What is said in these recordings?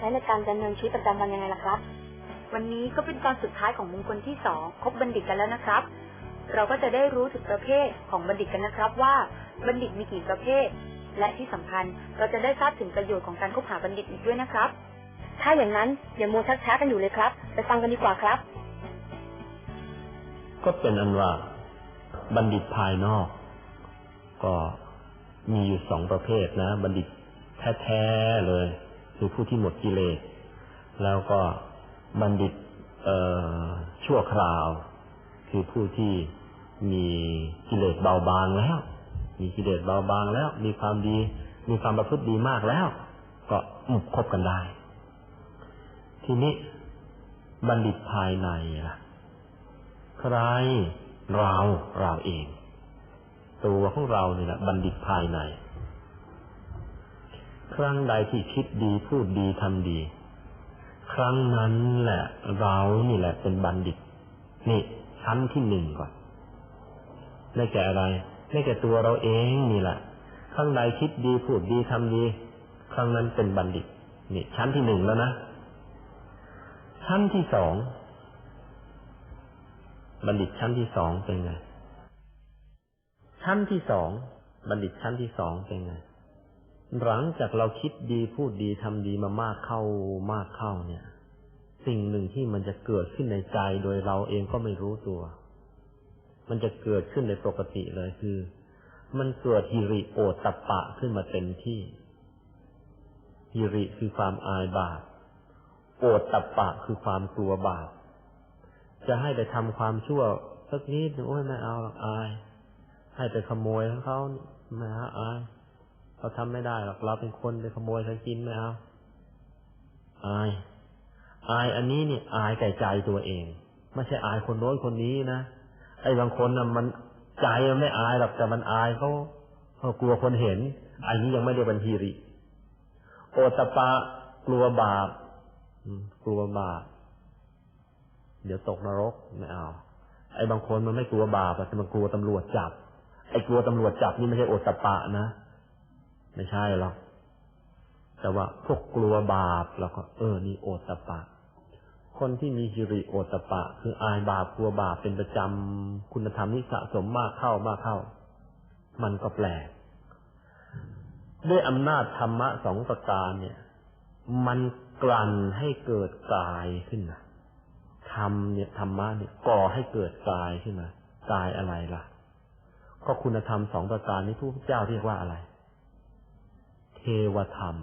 ใช้ในการดำเนินชีวิตประจำวันยังไงล่ะครับ วันนี้ก็เป็นตอนสุดท้ายของมงคลที่สองคบบัณฑิตกันแล้วนะครับ เราก็จะได้รู้ถึงประเภทของบัณฑิตกันนะครับว่าบัณฑิตมีกี่ประเภท และที่สำคัญเราจะได้ทราบถึงประโยชน์ของการคบหาบัณฑิตอีกด้วยนะครับ ถ้าอย่างนั้นอย่ามัวชักช้ากันอยู่เลยครับ ไปฟังกันดีกว่าครับ ก็เป็นอันว่า บัณฑิตภายนอก ก็มีอยู่สองประเภทนะ บัณฑิตแท้ๆเลย คือผู้ที่หมดกิเลส แล้วก็บัณฑิตชั่วคราว คือผู้ที่มีกิเลสเบาบางแล้ว มีกิเลสเบาบางแล้ว มีความดี มีความประพฤติดีมากแล้ว ก็อืมคบกันได้ ทีนี้บัณฑิตภายในล่ะใครเราเราเอง ตัวของเราเนี่ยแหละบัณฑิตภายใน ครั้งใดที่คิดดีพูดดีทำดี ครั้งนั้นแหละเรานี่แหละเป็นบัณฑิต นี่ชั้นที่หนึ่งก่อนได้แก่อะไรได้แก่ตัวเราเองนี่แหละครั้งใดคิดดีพูดดีทำดี ครั้งนั้นเป็นบัณฑิต นี่ ชั้นที่หนึ่งแล้วนะชั้นที่สองบัณฑิตชั้นที่สองเป็นไง ชั้นที่สองบัณฑิตชั้นที่สองเป็นไง หลังจากเราคิดดีพูดดีทำดีมามากเข้ามากเข้าเนี่ย สิ่งหนึ่งที่มันจะเกิดขึ้นในใจโดยเราเองก็ไม่รู้ตัว มันจะเกิดขึ้นในปกติเลยคือ มันเกิดฮิริโอตปะขึ้นมาเต็มที่ฮิริคือความอายบาปโอตตปปะคือความกลัวบาปจะให้ไปทำความชั่วสักนิดโอ้ยไม่เอาอกอาย ให้ไปขโมยของเขาไม่เอาอาย เราทำไม่ได้หรอกเราเป็นคนไปขโมยเขากินไม่เอาอายอายอันนี้เนี่ยอายไก่ใจตัวเอง ไม่ใช่อายคนโน้นคนนี้นะไอ้บางคนน่ะมันใจมันไม่อายหรอกแต่มันอายเขาเขากลัวคนเห็น อันนี้ยังไม่ได้บันทีริ โอตปะกลัวบาปกลัวบาปเดี๋ยวตกนรกไม่เอาไอ้บางคนมันไม่กลัวบาปแต่มันกลัวตำรวจจับ ไอ้กลัวตำรวจจับนี่ไม่ใช่โอตปะนะ ไม่ใช่หรอก แต่ว่าพวกกลัวบาปแล้วก็ เออ นี่โอตปะ คนที่มีฮิริโอตปะ คืออายบาปกลัวบาปเป็นประจำคุณธรรมนี่สะสมมากเข้ามากเข้า มันก็แปลก ด้วยอำนาจธรรมะสองประการเนี่ย มันกลั่นให้เกิดกายขึ้นนะธรรมเนี่ยธรรมะเนี่ยก่อให้เกิดกายขึ้นมากายอะไรล่ะ ก็คุณธรรมสองประการนี้ผู้เจ้าเรียกว่าอะไร เทวธรรม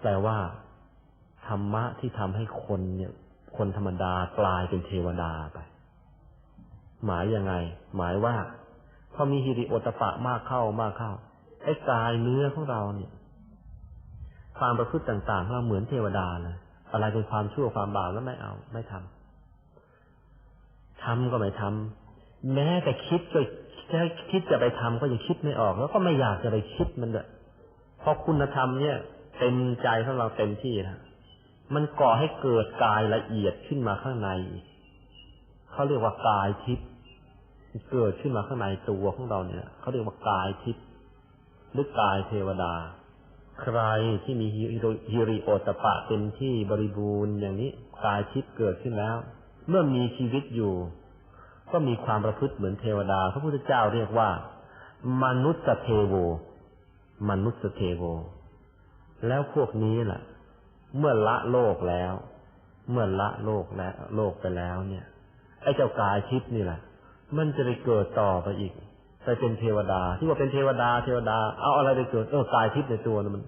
แปลว่า ธรรมะที่ทำให้คนเนี่ย คนธรรมดากลายเป็นเทวดาไป หมายยังไง หมายว่า พอมีฮิริโอตปะมากเข้ามากเข้าไอ้กายเนื้อของเราเนี่ย ความประพฤติต่างๆเราเหมือนเทวดาเลยอะไรเป็นความชั่วความบาปแล้วไม่เอา ไม่ทำทำก็ไม่ทำแม้แต่คิดก็ ถ้คิดจะไปทำก็ยังคิดไม่ออก แล้วก็ไม่อยากจะไปคิดมันเลยเพราะคุณธรรมเนี่ยเต็มใจของเราเต็มที่แล้วมันก่อให้เกิดกายละเอียดขึ้นมาข้างใน เขาเรียกว่ากายทิพย์เกิดขึ้นมาข้างในตัวของเราเนี่ยเขาเรียกว่ากายทิพย์หรือกายเทวดา ใครที่มีฮิริโอตปะเต็มที่บริบูรณ์อย่างนี้กายทิพย์เกิดขึ้นแล้ว เมื่อมีชีวิตอยู่ ก็มีความประพฤติเหมือนเทวดา พระพุทธเจ้าเรียกว่า มนุษย์เทโว มนุษย์เทโว แล้วพวกนี้แหละเมื่อละโลกแล้ว เมื่อละโลกแล้ว โลกไปแล้วเนี่ย ไอ้เจ้ากายทิพย์นี่แหละ มันจะไปเกิดต่อไปอีกไปเป็นเทวดา ที่ว่าเป็นเทวดา เทวดา เอาอะไรไปเกิด เออกายทิพย์ในตัวมัน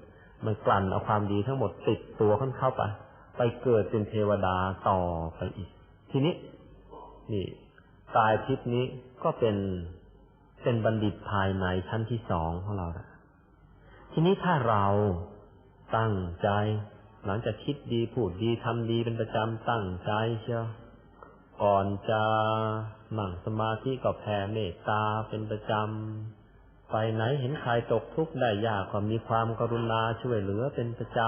มันกลั่นเอาความดีทั้งหมดติดตัวขึ้นเข้าไป ไปเกิดเป็นเทวดาต่อไปอีก ทีนี้ นี่ กายทิพนี้ก็เป็นเป็นบัณฑิตภายในชั้นที่สองของเราละทีนี้ถ้าเราตั้งใจ หลังจากคิดดีพูดดีทำดีเป็นประจำตั้งใจเชียวก่อนจะนั่งสมาธิก็แผ่เมตตาเป็นประจำไปไหนเห็นใครตกทุกข์ได้ยากก็มีความกรุณาช่วยเหลือเป็นประจ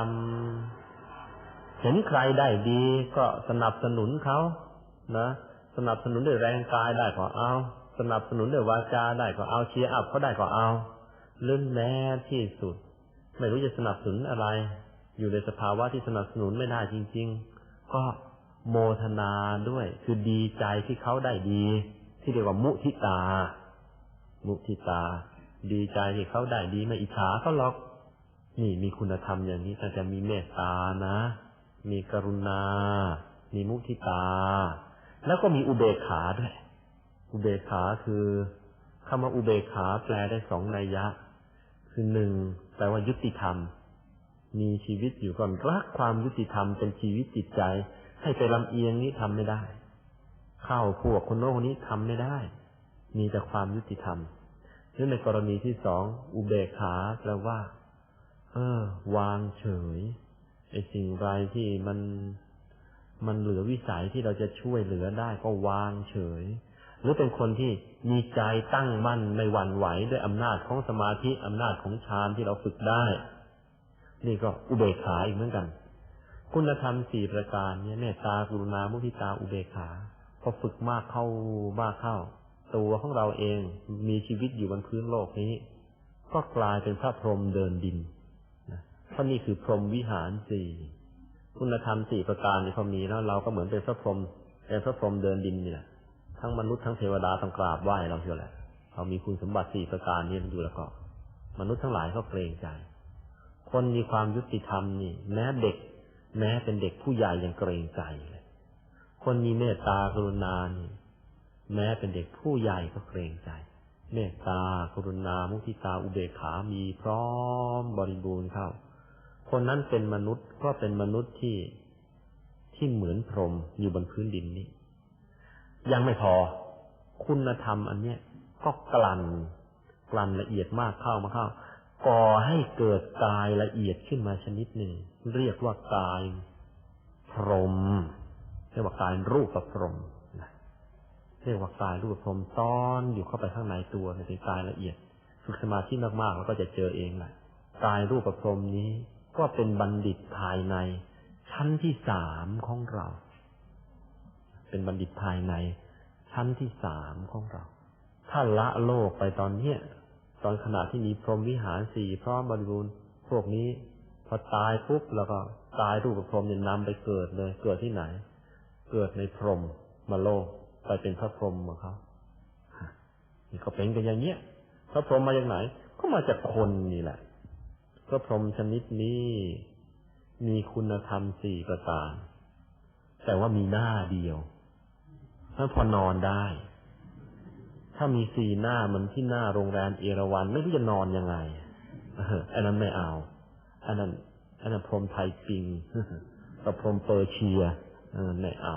ำเห็นใครได้ดีก็สนับสนุนเขานะ สนับสนุนด้วยแรงกายได้ก็เอา สนับสนุนด้วยวาจาได้ก็เอาเชียร์อัพเขาได้ก็เอาลื่นแม้ที่สุด ไม่รู้จะสนับสนุนอะไร อยู่ในสภาวะที่สนับสนุนไม่ได้จริง ๆ ก็โมทนาด้วย คือดีใจที่เขาได้ดี ที่เรียกว่ามุทิตา มุทิตา ดีใจที่เขาได้ดีไม่อิจฉาเขาหรอกนี่มีคุณธรรมอย่างนี้แต่จะมีเมตตานะ มีกรุณา มีมุทิตา แล้วก็มีอุเบกขาด้วย อุเบกขาคือคำว่าอุเบกขาแปลได้สองนัยยะ คือหนึ่งแปลว่ายุติธรรม มีชีวิตอยู่ก่อนรักความยุติธรรมเป็นชีวิตจิตใจ ให้ไปลำเอียงนี้ทำไม่ได้ เข้าพวกคนโน้นคนนี้ทำไม่ได้ มีแต่ความยุติธรรมหรือในกรณีที่สองอุเบกขาแปลว่า เออ วางเฉยไอ้สิ่งไรที่มัน มันเหลือวิสัยที่เราจะช่วยเหลือได้ก็วางเฉย หรือเป็นคนที่มีใจตั้งมั่นไม่หวั่นไหวด้วยอำนาจของสมาธิอำนาจของฌานที่เราฝึกได้ นี่ก็อุเบกขาอีกเหมือนกัน คุณธรรมสี่ประการเนี่ยเมตตากรุณามุทิตาอุเบกขาพอฝึกมากเข้ามากเข้า ตัวของเราเองมีชีวิตอยู่บนพื้นโลกนี้ ก็กลายเป็นพระพรหมเดินดินนะเพราะนี่คือพรหมวิหารสี่ คุณธรรมสี่ประการนี่พอมีแล้วเราก็เหมือนเป็นพระพรหมเป็นพระพรหมเดินดินนี่ยทั้งมนุษย์ทั้งเทวดาต้องกราบไหว้เราเชียวแหละเรามีคุณสมบัติสี่ประการนี้ดูแล้วก็มนุษย์ทั้งหลายก็เกรงใจ คนมีความยุติธรรมนี่ แม้เด็ก แม้เป็นเด็กผู้ใหญ่ยังเกรงใจเลยคนมีเมตตากรุณานี่แม้เป็นเด็กผู้ใหญ่ก็เกรงใจ เมตตากรุณา มุทิตาอุเบกขามีพร้อมบริบูรณ์เข้า คนนั้นเป็นมนุษย์ก็เป็นมนุษย์ที่ที่เหมือนพรหมอยู่บนพื้นดินนี้ ยังไม่พอ คุณธรรมอันเนี้ยก็กลั่นกลั่นละเอียดมากเข้ามาเข้าก่อให้เกิดกายละเอียดขึ้นมาชนิดหนึ่ง เรียกว่ากายพรหมเรียกว่ากายรูปประพรหมนะเรียกว่ากายรูปพรหมซ้อนอยู่เข้าไปข้างในตัวในเป็นกายละเอียดฝึกสมาธิมากๆ แล้วก็จะเจอเองแหละกายรูปประพรหมนี้ ก็เป็นบัณฑิตภายในชั้นที่สามของเรา เป็นบัณฑิตภายในชั้นที่สามของเรา ถ้าละโลกไปตอนเนี้ยตอนขณะที่มีพรหมวิหารสี่พร้อมบริบูรณ์พวกนี้พอตายปุ๊บแล้วก็ตายรูปพรหมเนี่ยนำไปเกิดเลย เกิดที่ไหน เกิดในพรหมมาโลกไปเป็นพระพรหมของเขานี่ก็เป็นกันอย่างเนี้ยพระพรหมมาจากไหน ก็มาจากคนนี่แหละ พระพรหมชนิดนี้ มีคุณธรรมสี่ประการ แต่ว่ามีหน้าเดียวถ้าพอนอนได้ ถ้ามีสี่หน้ามันที่หน้าโรงแรมเอราวันไม่รู้จะนอนยังไงอันนั้นไม่เอา อันนั้นอันนั้นพรหมไทยปิงกับพรหมเปอร์เชียไม่เอา